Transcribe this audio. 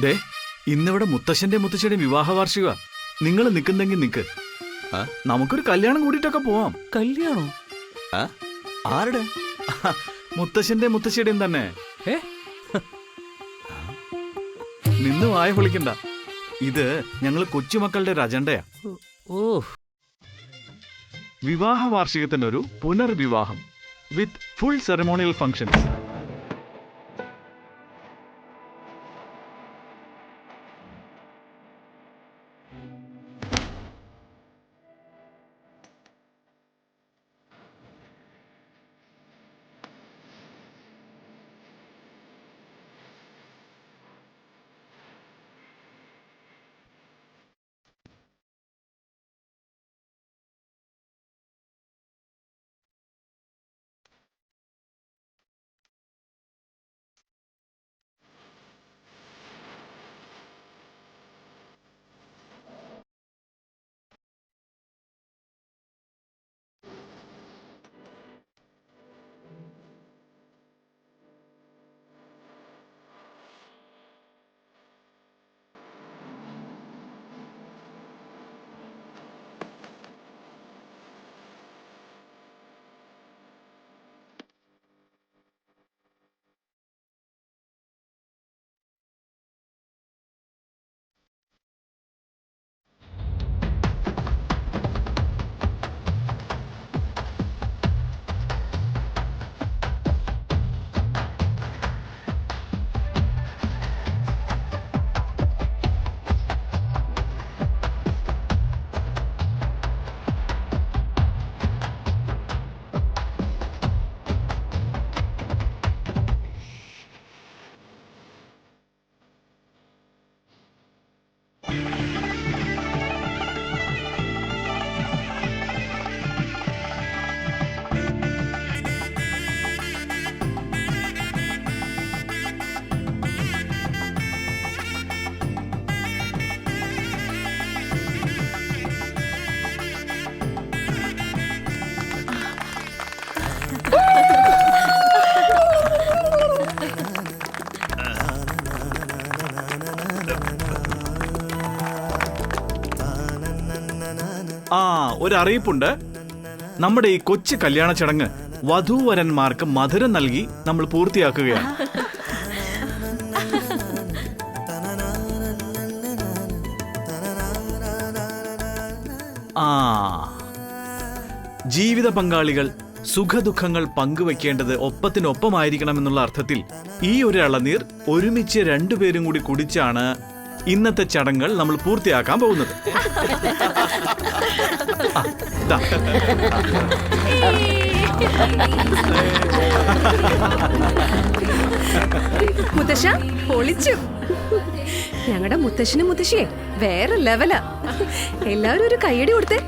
ദേ ഇന്നിവിടെ മുത്തശ്ശന്റെ മുത്തശ്ശിയുടെ വിവാഹ വാർഷിക നിങ്ങൾ നിൽക്കുന്നെങ്കിൽ നിൽക്ക് ആ? നമുക്കൊരു കല്യാണം കൂടിയിട്ടൊക്കെ പോവാം. കല്യാണോ? ആ? ആരുടെ? മുത്തശ്ശന്റെ മുത്തശ്ശിയുടെയും തന്നെ. ഏ? നിന്ന് വായ പൊളിക്കണ്ട. ഇത് ഞങ്ങൾ കൊച്ചുമക്കളുടെ രജണ്ടയാ അജണ്ടയാ. ഓ വിവാഹ വാർഷികത്തിനൊരു ഒരു പുനർവിവാഹം വിത്ത് ഫുൾ സെറമോണിയൽ ഫംഗ്ഷൻസ് ആ ഒരു അറിയിപ്പുണ്ട് നമ്മുടെ ഈ കൊച്ചു കല്യാണ ചടങ്ങ് വധൂവരന്മാർക്ക് മധുരം നൽകി നമ്മൾ പൂർത്തിയാക്കുകയാണ് ആ ജീവിത പങ്കാളികൾ സുഖദുഃഖങ്ങൾ പങ്കുവെക്കേണ്ടത് ഒപ്പത്തിനൊപ്പമായിരിക്കണമെന്നുള്ള അർത്ഥത്തിൽ ഈ ഒരു ഇളനീർ ഒരുമിച്ച് രണ്ടുപേരും കൂടി കുടിച്ചാണ് ഇന്നത്തെ ചടങ്ങുകൾ നമ്മൾ പൂർത്തിയാക്കാൻ പോകുന്നത്. മുത്തശ്ശ പൊളിച്ചു. ഞങ്ങളുടെ മുത്തശ്ശനും മുത്തശ്ശിയെ വേറെ ലെവലാ എല്ലാവരും ഒരു കൈയടി കൊടുത്തേ.